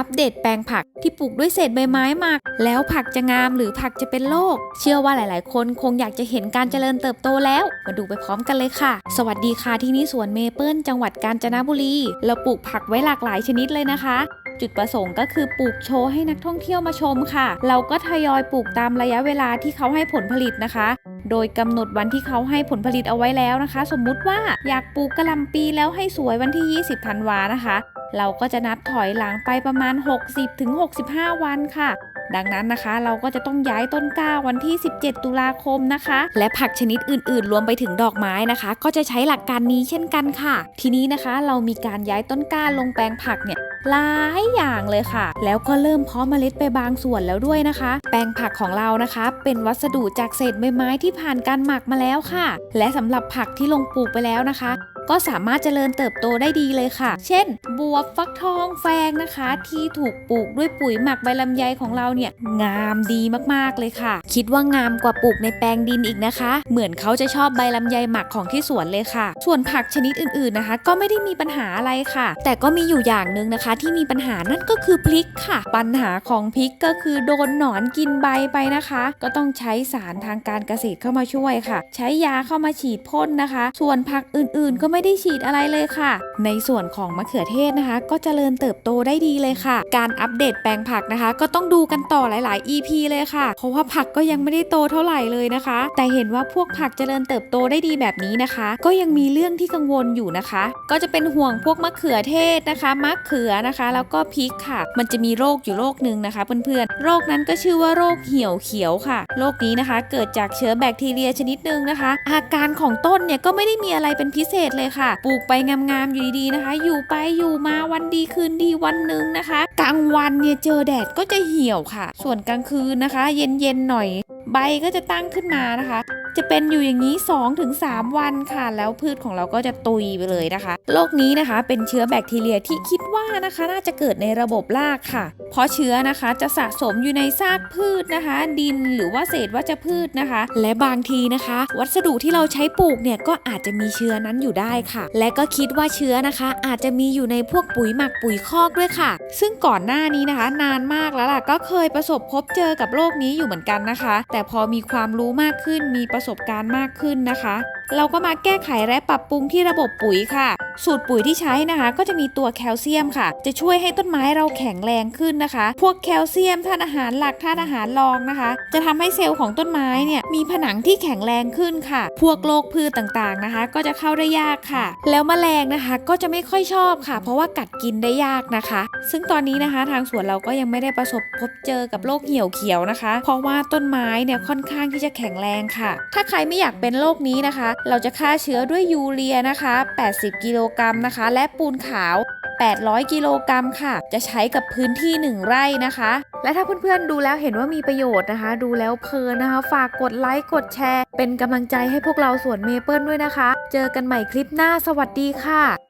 อัปเดตแปลงผักที่ปลูกด้วยเศษใบไม้หมัก แล้วผักจะงามหรือผักจะเป็นโรคเชื่อว่าหลาย ๆ คนคงอยากจะเห็นการเจริญเติบโตแล้ว มาดูไปพร้อมกันเลยค่ะ สวัสดีค่ะที่นี่สวนเมเปิลจังหวัดกาญจนบุรี เราปลูกผักไว้หลากหลายชนิดเลยนะคะจุดประสงค์ก็คือปลูกโชว์ให้นักท่องเที่ยวมาชมค่ะ เราก็ทยอยปลูกตามระยะเวลาที่เขาให้ผลผลิตนะคะ โดยกำหนดวันที่เขาให้ผลผลิตเอาไว้แล้วนะคะ สมมุติว่าอยากปลูกกระลำปีแล้วให้สวยวันที่ 20ธันวานะคะ เราก็จะนับถอยหลังไปประมาณ 60-65 วันค่ะ ดังนั้นนะคะ เราก็จะต้องย้ายต้นกล้าวันที่ 17 ตุลาคมนะคะ และผักชนิดอื่นๆ รวมไปถึงดอกไม้นะคะ ก็จะใช้หลักการนี้เช่นกันค่ะ ทีนี้นะคะเรามีการย้ายต้นกล้าลงแปลงผักเนี่ย หลายอย่างเลยค่ะ แล้วก็เริ่มเพาะเมล็ดไปบางส่วนแล้วด้วยนะคะ แปลงผักของเรานะคะ เป็นวัสดุจากเศษใบไม้ที่ผ่านการหมักมาแล้วค่ะ และสำหรับผักที่ลงปลูกไปแล้วนะคะ ก็สามารถเจริญเติบโตได้ดีเลยค่ะ เช่น บัวฟักทองแฟงนะคะ ที่ถูกปลูกด้วยปุ๋ยหมักใบลำไยของเราเนี่ยงามดีมากๆเลยค่ะ คิดว่างามกว่าปลูกในแปลงดินอีกนะคะ เหมือนเขาจะชอบใบลำไยหมักของที่สวนเลยค่ะ ส่วนผักชนิดอื่นๆนะคะ ก็ไม่ได้มีปัญหาอะไรค่ะ แต่ก็มีอยู่อย่างหนึ่งนะคะ ที่มีปัญหานั่นก็คือพริกค่ะ ปัญหาของพริกก็คือโดนหนอนกินใบไปนะคะ ก็ต้องใช้สารทางการเกษตรเข้ามาช่วยค่ะ ใช้ยาเข้ามาฉีดพ่นนะคะ ส่วนผักอื่นๆ ก็ไม่ไม่ได้ฉีดอะไรเลยค่ะ ในส่วนของมะเขือเทศนะคะ ก็เจริญเติบโตได้ดีเลยค่ะ การอัปเดตแปลงผักนะคะ ก็ต้องดูกันต่อหลาย ๆ EP เลยค่ะ เพราะว่าผักก็ยังไม่ได้โตเท่าไหร่เลยนะคะ แต่เห็นว่าพวกผักเจริญเติบโตได้ดีแบบนี้นะคะ ก็ยังมีเรื่องที่กังวลอยู่นะคะ ก็จะเป็นห่วงพวกมะเขือเทศนะคะมะเขือนะคะ แล้วก็พริกค่ะ มันจะมีโรคอยู่โรคหนึ่งนะคะ เพื่อน ๆ โรคนั้นก็ชื่อว่าโรคเหี่ยวเขียวค่ะ โรคนี้นะคะ เกิดจากเชื้อแบคทีเรียชนิดหนึ่งนะคะ อาการของต้นเนี่ยก็ไม่ได้มีอะไรเป็นพิเศษเลยค่ะ ปลูกไปงามๆอยู่ดีๆนะคะ อยู่ไปอยู่มาวันดีคืนดีวันหนึ่งนะคะ กลางวันเนี่ยเจอแดดก็จะเหี่ยวค่ะ ส่วนกลางคืนนะคะ เย็นๆหน่อย ใบก็จะตั้งขึ้นมานะคะ จะเป็นอยู่อย่างนี้ 2-3 วันค่ะ แล้วพืชของเราก็จะตุยไปเลยนะคะ โรคนี้นะคะเป็นเชื้อแบคทีเรียที่คิดว่านะคะ น่าจะเกิดในระบบรากค่ะ เพราะเชื้อนะคะจะสะสมอยู่ในซากพืชนะคะ ดินหรือว่าเศษวัชพืชนะคะ และบางทีนะคะ วัสดุที่เราใช้ปลูกเนี่ยก็อาจจะมีเชื้อนั้นอยู่ได้ค่ะ และก็คิดว่าเชื้อนะคะ อาจจะมีอยู่ในพวกปุ๋ยหมักปุ๋ยคอกด้วยค่ะ ซึ่งก่อนหน้านี้นะคะ นานมากแล้วล่ะก็เคยประสบพบเจอกับโรคนี้อยู่เหมือนกันนะคะ แต่พอมีความรู้มากขึ้นมีประประสบการณ์มากขึ้นนะคะ เราก็มาแก้ไขและปรับปรุงที่ระบบปุ๋ยค่ะ สูตรปุ๋ยที่ใช้นะคะ ก็จะมีตัวแคลเซียมค่ะ จะช่วยให้ต้นไม้เราแข็งแรงขึ้นนะคะ พวกแคลเซียมธาตุอาหารหลักธาตุอาหารรองนะคะ จะทำให้เซลล์ของต้นไม้เนี่ยมีผนังที่แข็งแรงขึ้นค่ะ พวกโรคพืชต่างๆนะคะ ก็จะเข้าได้ยากค่ะ แล้วแมลงนะคะก็จะไม่ค่อยชอบค่ะ เพราะว่ากัดกินได้ยากนะคะ ซึ่งตอนนี้นะคะทางสวนเราก็ยังไม่ได้ประสบพบเจอกับโรคเหี่ยวเขียวนะคะ เพราะว่าต้นไม้เนี่ยค่อนข้างที่จะแข็งแรงค่ะ ถ้าใครไม่อยากเป็นโรคนี้นะคะ เราจะฆ่าเชื้อด้วยยูเรียนะคะ 80 กิโลกรัมนะคะ และปูนขาว 800 กิโลกรัมค่ะ จะใช้กับพื้นที่ 1 ไร่นะคะ และถ้าเพื่อนๆดูแล้วเห็นว่ามีประโยชน์นะคะ ดูแล้วเพลินนะคะ ฝากกดไลค์กดแชร์ เป็นกำลังใจให้พวกเราสวนเมเปิลด้วยนะคะ เจอกันใหม่คลิปหน้าสวัสดีค่ะ